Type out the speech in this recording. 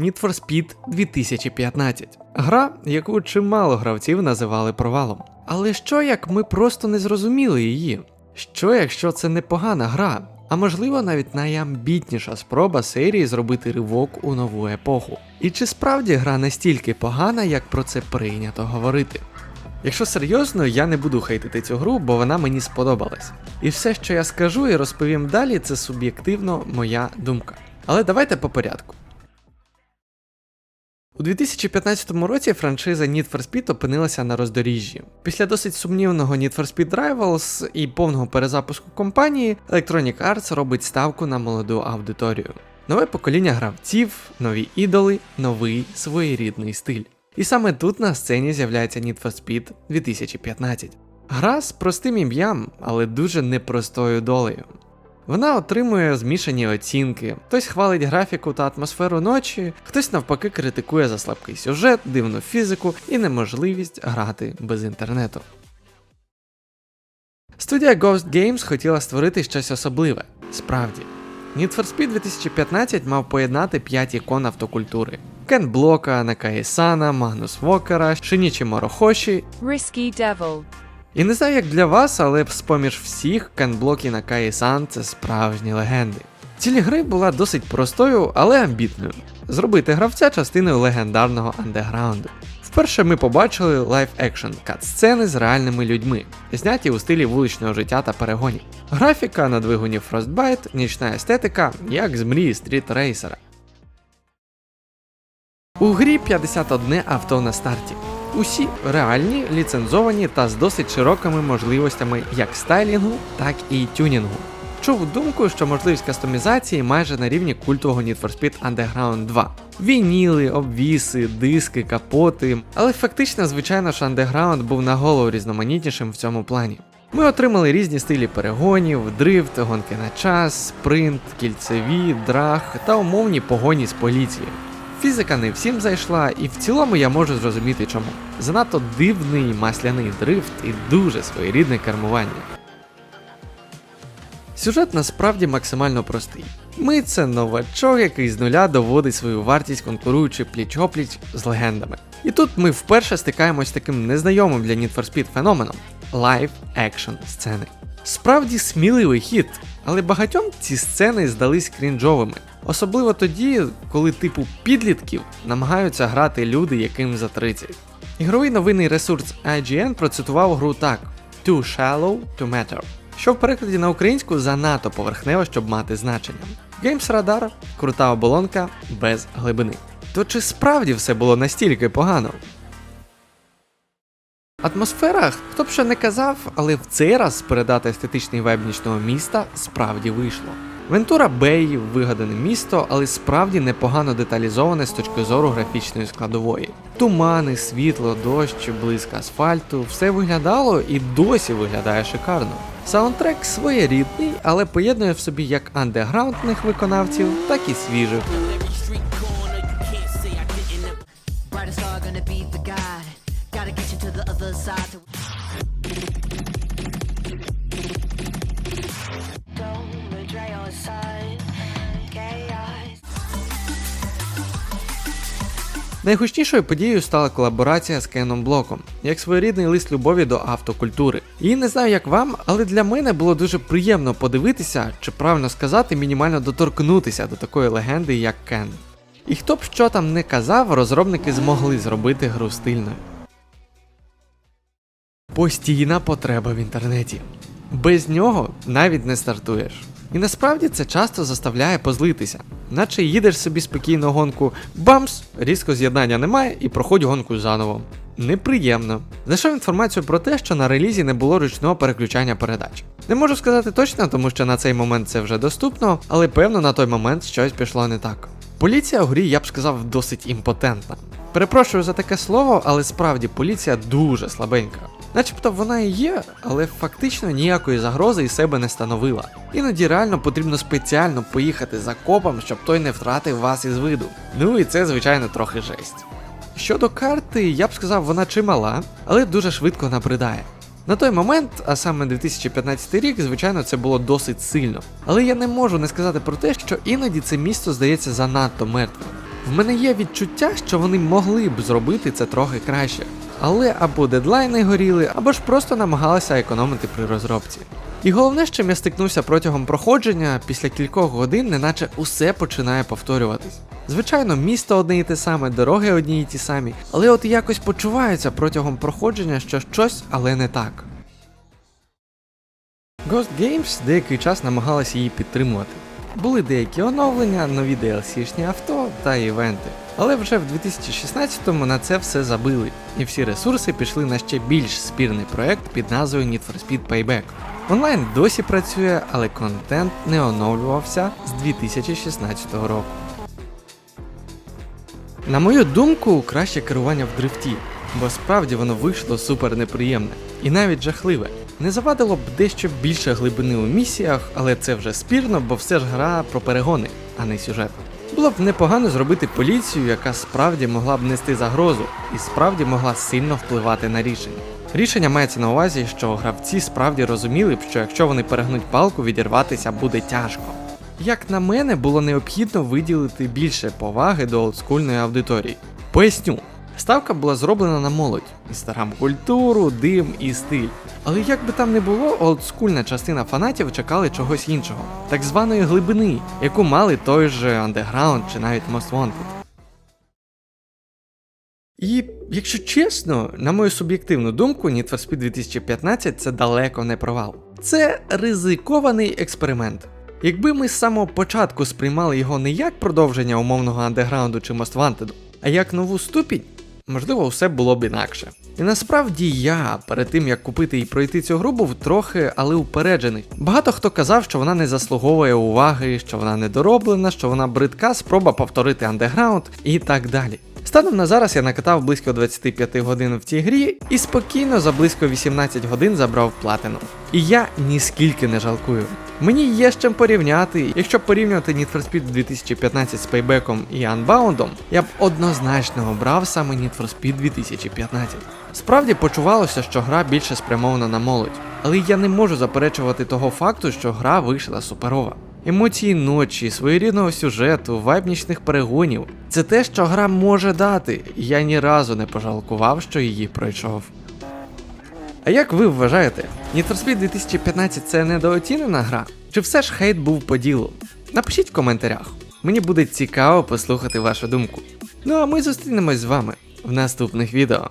Need for Speed 2015. Гра, яку чимало гравців називали провалом. Але що як ми просто не зрозуміли її? Що якщо це непогана гра, а можливо навіть найамбітніша спроба серії зробити ривок у нову епоху? І чи справді гра настільки погана, як про це прийнято говорити? Якщо серйозно, я не буду хейтити цю гру, бо вона мені сподобалась. І все, що я скажу і розповім далі, це суб'єктивно моя думка. Але давайте по порядку. У 2015 році франшиза Need for Speed опинилася на роздоріжжі. Після досить сумнівного Need for Speed Rivals і повного перезапуску компанії Electronic Arts робить ставку на молоду аудиторію. Нове покоління гравців, нові ідоли, новий своєрідний стиль. І саме тут на сцені з'являється Need for Speed 2015. Гра з простим ім'ям, але дуже непростою долею. Вона отримує змішані оцінки. Хтось хвалить графіку та атмосферу ночі, хтось навпаки критикує за слабкий сюжет, дивну фізику і неможливість грати без інтернету. Студія Ghost Games хотіла створити щось особливе. Справді. Need for Speed 2015 мав поєднати 5 ікон автокультури: Кен Блока, Накаї Сана, Магнус Вокера, Шинічі Морохоші Risky Devil. І не знаю, як для вас, але з-поміж всіх Кенблок і Накаї Сан це справжні легенди. Ціль гри була досить простою, але амбітною зробити гравця частиною легендарного андеграунду. Вперше ми побачили лайф-екшн кат-сцени з реальними людьми, зняті у стилі вуличного життя та перегонів. Графіка на двигуні Frostbite, нічна естетика, як з мрії стріт рейсера. У грі 51 авто на старті. Усі реальні, ліцензовані та з досить широкими можливостями як стайлінгу, так і тюнінгу. Чув думку, що можливість кастомізації майже на рівні культового Need for Speed Underground 2. Вініли, обвіси, диски, капоти. Але фактично, звичайно ж, Underground був на голову різноманітнішим в цьому плані. Ми отримали різні стилі перегонів, дрифт, гонки на час, спринт, кільцеві, драг та умовні погоні з поліцією. Фізика не всім зайшла, і в цілому я можу зрозуміти чому. Занадто дивний масляний дрифт і дуже своєрідне кермування. Сюжет насправді максимально простий. Ми це новачок, який з нуля доводить свою вартість, конкуруючи пліч-опліч з легендами. І тут ми вперше стикаємось з таким незнайомим для Need for Speed феноменом лайв екшн сцени. Справді сміливий хід, але багатьом ці сцени здались крінжовими. Особливо тоді, коли типу підлітків намагаються грати люди, яким за 30. Ігровий новинний ресурс IGN процитував гру так: Too shallow to matter, що в перекладі на українську занадто поверхнево, щоб мати значення. Games Radar – крута оболонка без глибини. То чи справді все було настільки погано? Атмосфера, хто б що не казав, але в цей раз передати естетичний вайб нічного міста справді вийшло. Вентура Бей вигадане місто, але справді непогано деталізоване з точки зору графічної складової. Тумани, світло, дощ, блиск асфальту, все виглядало і досі виглядає шикарно. Саундтрек своєрідний, але поєднує в собі як андеграундних виконавців, так і свіжих. The other side. Найгучнішою подією стала колаборація з Кеном Блоком, як своєрідний лист любові до автокультури. І не знаю як вам, але для мене було дуже приємно подивитися, чи правильно сказати, мінімально доторкнутися до такої легенди, як Кен. І хто б що там не казав, розробники змогли зробити гру стильною. Постійна потреба в інтернеті. Без нього навіть не стартуєш. І насправді це часто заставляє позлитися, наче їдеш собі спокійно гонку, бамс, різко з'єднання немає і проходь гонку заново. Неприємно. Знайшов інформацію про те, що на релізі не було ручного переключання передач. Не можу сказати точно, тому що на цей момент це вже доступно, але певно на той момент щось пішло не так. Поліція у грі, я б сказав, досить імпотентна. Перепрошую за таке слово, але справді поліція дуже слабенька. Начебто вона і є, але фактично ніякої загрози із себе не становила. Іноді реально потрібно спеціально поїхати за копом, щоб той не втратив вас із виду. Ну і це, звичайно, трохи жесть. Щодо карти, я б сказав, вона чимала, але дуже швидко набридає. На той момент, а саме 2015 рік, звичайно, це було досить сильно. Але я не можу не сказати про те, що іноді це місто здається занадто мертвим. В мене є відчуття, що вони могли б зробити це трохи краще, але або дедлайни горіли, або ж просто намагалися економити при розробці. І головне, чим я стикнувся протягом проходження, після кількох годин, неначе усе починає повторюватись. Звичайно, місто одне і те саме, дороги одні і ті самі, але от якось почувається протягом проходження, що щось, але не так. Ghost Games деякий час намагалися її підтримувати. Були деякі оновлення, нові DLC-шні авто та івенти. Але вже в 2016-му на це все забили, і всі ресурси пішли на ще більш спірний проект під назвою Need for Speed Payback. Онлайн досі працює, але контент не оновлювався з 2016 року. На мою думку, краще керування в дрифті, бо справді воно вийшло супер неприємне і навіть жахливе. Не завадило б дещо більше глибини у місіях, але це вже спірно, бо все ж гра про перегони, а не сюжет. Було б непогано зробити поліцію, яка справді могла б нести загрозу і справді могла сильно впливати на рішення. Рішення мається на увазі, що гравці справді розуміли б, що якщо вони перегнуть палку, відірватися буде тяжко. Як на мене, було необхідно виділити більше поваги до олдскульної аудиторії. Поясню, ставка була зроблена на молодь, інстаграм культуру, дим і стиль. Але як би там не було, олдскульна частина фанатів чекали чогось іншого, так званої глибини, яку мали той же Underground чи навіть Most Wanted. І, якщо чесно, на мою суб'єктивну думку, Need for Speed 2015 це далеко не провал. Це ризикований експеримент. Якби ми з самого початку сприймали його не як продовження умовного андеграунду чи Most Wanted, а як нову ступінь, можливо, все було б інакше. І насправді я, перед тим як купити і пройти цю гру, був трохи, але упереджений. Багато хто казав, що вона не заслуговує уваги, що вона недороблена, що вона бридка, спроба повторити андеграунд і так далі. Станом на зараз я накатав близько 25 годин в цій грі і спокійно за близько 18 годин забрав платину. І я ніскільки не жалкую. Мені є з чим порівняти. Якщо порівнювати Need for Speed 2015 з Payback і Unbound, я б однозначно обрав саме Need for Speed 2015. Справді почувалося, що гра більше спрямована на молодь, але я не можу заперечувати того факту, що гра вийшла суперова. Емоції ночі, своєрідного сюжету, вайб нічних перегонів це те, що гра може дати, і я ні разу не пожалкував, що її пройшов. А як ви вважаєте, Need Speed 2015 це недооцінена гра? Чи все ж хейт був по ділу? Напишіть в коментарях. Мені буде цікаво послухати вашу думку. Ну а ми зустрінемось з вами в наступних відео.